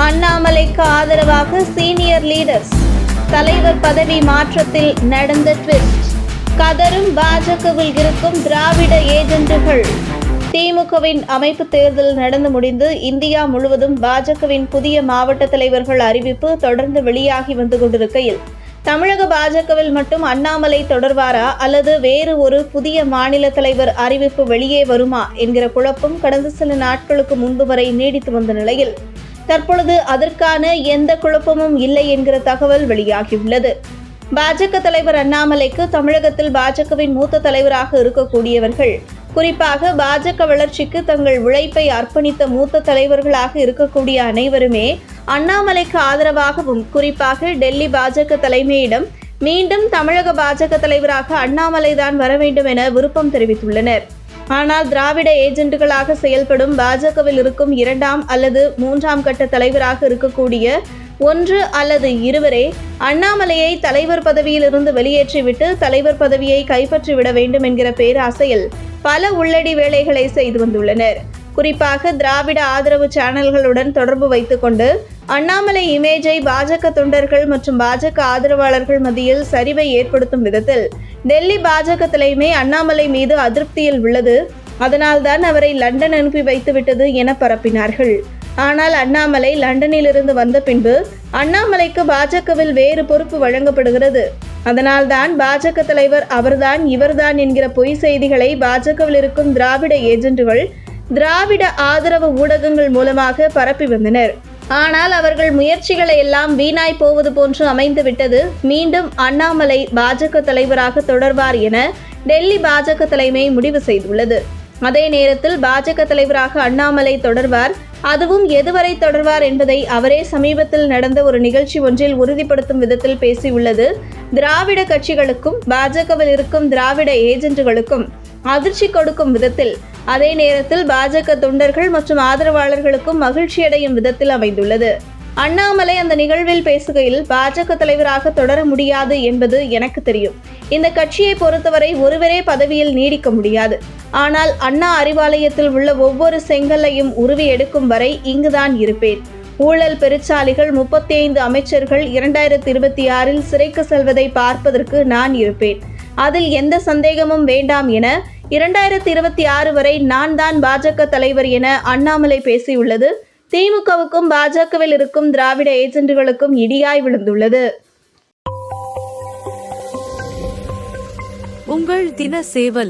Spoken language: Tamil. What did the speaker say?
அண்ணாமலைக்கு ஆதரவாக சீனியர் லீடர்ஸ் தலைவர் பதவி மாற்றத்தில் நடந்த ட்விஸ்ட். கதரும் பாஜகவில் இருக்கும் திராவிட ஏஜென்ட்டுகள் திமுகவின் அமைப்பு தேர்தல் நடந்து முடிந்து இந்தியா முழுவதும் பாஜகவின் புதிய மாவட்ட தலைவர்கள் அறிவிப்பு தொடர்ந்து வெளியாகி வந்து கொண்டிருக்கையில் தமிழக பாஜகவில் மட்டும் அண்ணாமலை தொடர்வாரா அல்லது வேறு ஒரு புதிய மாநில தலைவர் அறிவிப்பு வெளியே வருமா என்கிற குழப்பம் கடந்த சில நாட்களுக்கு முன்பு வரை நீடித்து வந்த நிலையில் தற்பொழுது அதற்கான எந்த குழப்பமும் இல்லை என்கிற தகவல் வெளியாகியுள்ளது. பாஜக தலைவர் அண்ணாமலைக்கு தமிழகத்தில் பாஜகவின் மூத்த தலைவராக இருக்கக்கூடியவர்கள் குறிப்பாக பாஜக வளர்ச்சிக்கு தங்கள் உழைப்பை அர்ப்பணித்த மூத்த தலைவர்களாக இருக்கக்கூடிய அனைவருமே அண்ணாமலைக்கு ஆதரவாகவும் குறிப்பாக டெல்லி பாஜக தலைமையிடம் மீண்டும் தமிழக பாஜக தலைவராக அண்ணாமலை தான் வர வேண்டும் என விருப்பம் தெரிவித்துள்ளனர். ஆனால் திராவிட ஏஜென்ட்டுகளாக செயல்படும் பாஜகவில் இருக்கும் இரண்டாம் அல்லது மூன்றாம் கட்ட தலைவராக இருக்கக்கூடிய ஒன்று அல்லது இருவரே அண்ணாமலையை தலைவர் பதவியிலிருந்து வெளியேற்றிவிட்டு தலைவர் பதவியை கைப்பற்றிவிட வேண்டும் என்கிற பேராசையில் பல உள்ளடி வேலைகளை செய்து வந்துள்ளனர். குறிப்பாக திராவிட ஆதரவு சேனல்களுடன் தொடர்பு வைத்துக்கொண்டு அண்ணாமலை இமேஜை பாஜக தொண்டர்கள் மற்றும் பாஜக ஆதரவாளர்கள் மத்தியில் சரிவை ஏற்படுத்தும் விதத்தில் டெல்லி பாஜக தலைமை அண்ணாமலை மீது அதிருப்தியில் உள்ளது. அதனால்தான் அவரை லண்டன் அனுப்பி வைத்துவிட்டது என பரப்பினார்கள். ஆனால் அண்ணாமலை லண்டனிலிருந்து வந்த பின்பு அண்ணாமலைக்கு பாஜகவில் வேறு பொறுப்பு வழங்கப்படுகிறது. அதனால்தான் பாஜக தலைவர் அவர்தான் இவர்தான் என்கிற பொய் செய்திகளை பாஜகவில் இருக்கும் திராவிட ஏஜென்ட்டுகள் திராவிட ஆதரவு ஊடகங்கள் மூலமாக பரப்பி வந்தனர். ஆனால் அவர்கள் முயற்சிகளை எல்லாம் வீணாய் போவது போன்று அமைந்துவிட்டது மீண்டும் அண்ணாமலை பாஜக தலைவராக தொடர்வார் என டெல்லி பாஜக தலைமை முடிவு செய்துள்ளது. அதே நேரத்தில் பாஜக தலைவராக அண்ணாமலை தொடர்வார். அதுவும் எதுவரை தொடர்வார் என்பதை அவரே சமீபத்தில் நடந்த ஒரு நிகழ்ச்சி ஒன்றில் உறுதிப்படுத்தும் விதத்தில் பேசியுள்ளது. திராவிட கட்சிகளுக்கும் பாஜகவில் இருக்கும் திராவிட ஏஜென்ட்டுகளுக்கும் அதிர்ச்சி கொடுக்கும் விதத்தில் அதே நேரத்தில் பாஜக தொண்டர்கள் மற்றும் ஆதரவாளர்களுக்கும் மகிழ்ச்சியடையும் விதத்தில் அமைந்துள்ளது. அண்ணாமலை அந்த நிகழ்வில் பேசுகையில் பாஜக தலைவராக தொடர முடியாது என்பது எனக்கு தெரியும். இந்த கட்சியை பொறுத்தவரை ஒருவரே பதவியில் நீடிக்க முடியாது. ஆனால் அண்ணா அறிவாலயத்தில் உள்ள ஒவ்வொரு செங்கல்லையும் உருவி எடுக்கும் வரை இங்குதான் இருப்பேன். ஊழல் பெருச்சாலிகள் முப்பத்தி ஐந்து அமைச்சர்கள் இரண்டாயிரத்தி இருபத்தி ஆறில் சிறைக்கு செல்வதை பார்ப்பதற்கு நான் இருப்பேன். அதில் எந்த சந்தேகமும் வேண்டாம் என இரண்டாயிரத்தி இருபத்தி ஆறு வரை நான் தான் பாஜக தலைவர் என அண்ணாமலை பேசியுள்ளது. திமுகவுக்கும் பாஜகவில் இருக்கும் திராவிட ஏஜென்ட்டுகளுக்கும் இடியாய் விழுந்துள்ளது. உங்கள் தின சேவல்.